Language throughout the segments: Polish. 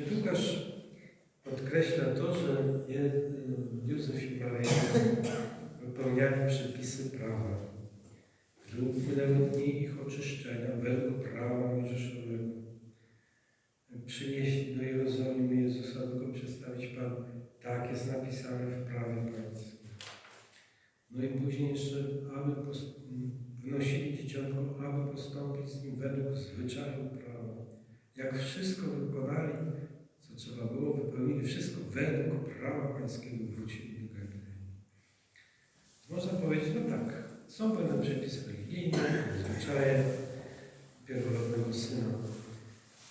Święty Łukasz podkreśla to, że Je- Józef i Maryja wypełniali przepisy prawa. Że upłynęły dni ich oczyszczenia według prawa mojżeszowego. Przynieśli do Jerozolimy Jezusa, by go przedstawić Panu. Tak jest napisane w prawie pańskim. No i później jeszcze, aby wnosili dzieciątko, aby postąpić z nim według zwyczaju prawa. Jak wszystko wykonali, trzeba było, wypełnili wszystko według prawa pańskiego, wrócili do Galilei. Można powiedzieć, no tak, są pewne przepisy religijne, zwyczaje pierworodnego syna.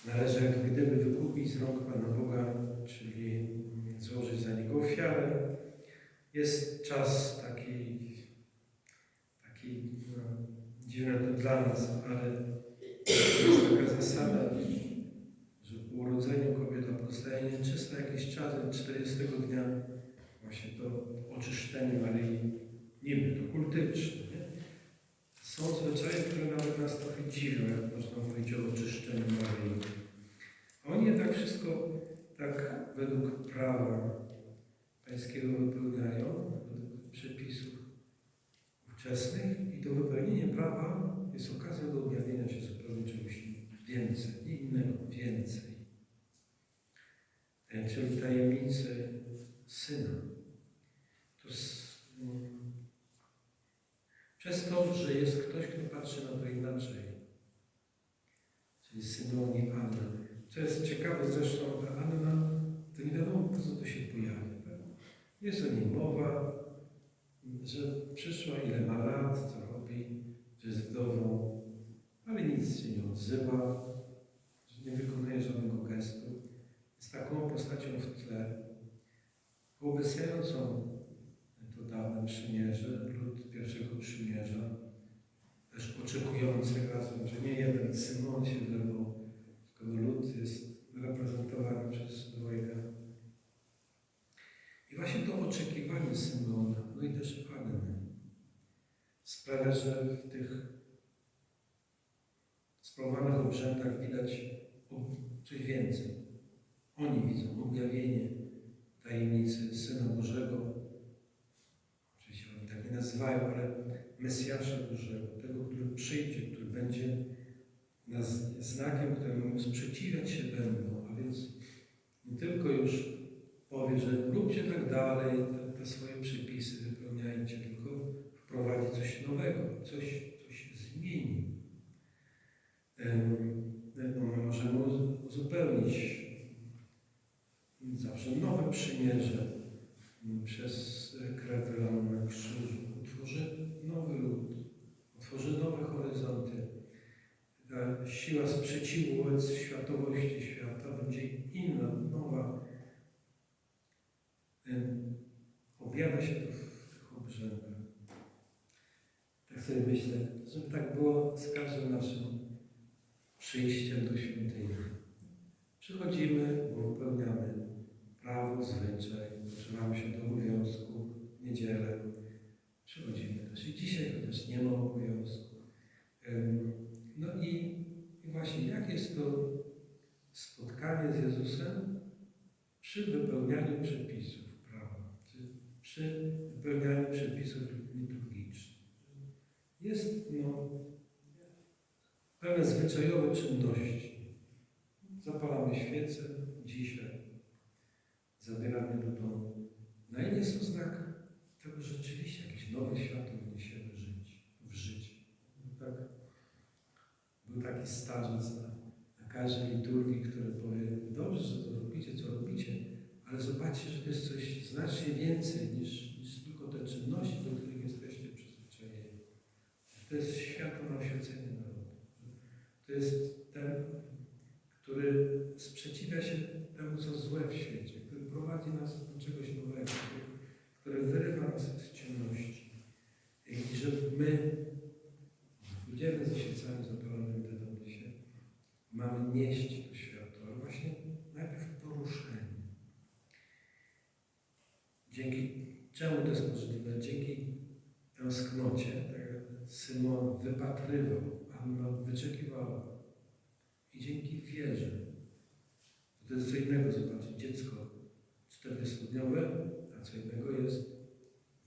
Należy gdyby wykupić z rąk Pana Boga, czyli złożyć za niego ofiarę. Jest czas taki, taki no, dziwny to dla nas, ale jest taka zasada, właśnie to oczyszczenie Maryi, niby to kultyczne. Nie? Są zwyczaje, które nawet nas trochę dziwią, jak można mówić o oczyszczeniu Maryi. A oni jednak wszystko tak według prawa pańskiego wypełniają, według przepisów ówczesnych i to wypełnienie prawa jest okazją do objawienia się zupełnie czegoś więcej, innego, więcej. E, Czyli tajemnicy Syna. To s- mm, przez to, że jest ktoś, kto patrzy na to inaczej. Czyli Symeon i Anna. Co jest ciekawe zresztą, ta Anna, to nie wiadomo po co to się pojawia. Jest o niej mowa, że przyszła, ile ma lat, co robi, że jest wdową, ale nic się nie odzywa, że nie wykonuje żadnego gestu. Jest taką postacią w tle, wobec-ającą to dawne przymierze, lud pierwszego przymierza, też oczekujący razem, że nie jeden Symon się wyrwał, tylko lud jest reprezentowany przez dwojga. I właśnie to oczekiwanie Symona, no i też Anny, sprawia, że w tych sprawowanych obrzędach widać coś więcej. Oni widzą objawienie tajemnicy Syna Bożego, oczywiście oni tak nie nazywają, ale Mesjasza Bożego, tego, który przyjdzie, który będzie nas znakiem, któremu sprzeciwiać się będą, a więc nie tylko już powie, że róbcie tak dalej, te, te swoje przepisy wypełniajcie, tylko wprowadzi coś nowego, coś, coś zmieni. Em, No, my możemy uz- uzupełnić zawsze nowe przymierze m, przez krew wylaną na krzyżu. Utworzy nowy lud, otworzy nowe horyzonty. Ta siła sprzeciwu wobec światowości świata będzie inna, nowa. Objawia się to w tych obrzędach. Tak sobie myślę, żeby tak było z każdym naszym przyjściem do świątyni. Przychodzimy, bo wypełniamy prawo, zwyczaj, używamy się do obowiązku, w niedzielę. Przychodzimy też i dzisiaj, chociaż nie ma obowiązku. Em, No i, i właśnie jak jest to spotkanie z Jezusem przy wypełnianiu przepisów prawa, przy wypełnianiu przepisów liturgicznych. Jest no, pewne zwyczajowe czynności. Zapalamy świecę dzisiaj, zabieramy do domu. Na ile jest to znak tego, że rzeczywiście jakieś nowe światło wniesiemy w życie. No tak. Był taki starzec na, na każdej liturgii, który powie, dobrze, że to robicie, co robicie, ale zobaczcie, że to jest coś znacznie więcej niż, niż tylko te czynności, do których jesteście przyzwyczajeni. To jest światło na oświecenie narodu. To jest ten, który sprzeciwia się temu, co złe w świecie, który prowadzi nas do czegoś nowego, który wyrywa nas z ciemności. I że my idziemy ze świecami zapalonymi te domy się, mamy nieść to światło, ale właśnie najpierw poruszenie. Dzięki czemu to jest możliwe? Dzięki tęsknocie, tak jak Symon wypatrywał, Anna wyczekiwała. I dzięki wierze. To jest co innego zobaczyć dziecko 40-dniowe, a co innego jest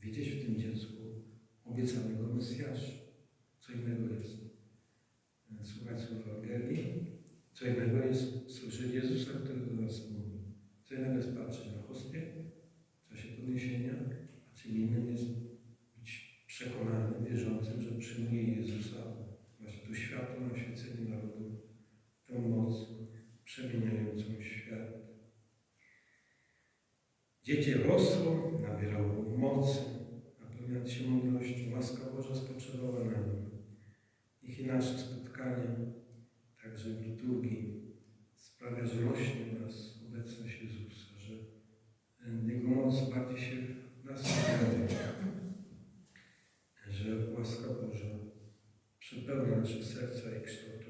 widzieć w tym dziecku obiecanego Mesjasza. Co innego jest e, słuchać słowa Ewangelii, co innego jest słyszeć Jezusa, który do nas mówi. Co innego jest patrzeć na hostię podniesienia, a czym innym jest być przekonanym, wierzącym, że przyjmuje Jezusa, właśnie to światło na świecenie narodu, tę moc przemieniającą świat. Dziecię rosło, nabierało mocy, napełniając się mądrością, łaska Boża spoczywała na nim. Niech i nasze spotkania, także w liturgii, sprawia, że rośnie nas obecność Jezusa, Jego moc bardziej się w nas że łaska Boża przepełnia nasze serca i kształt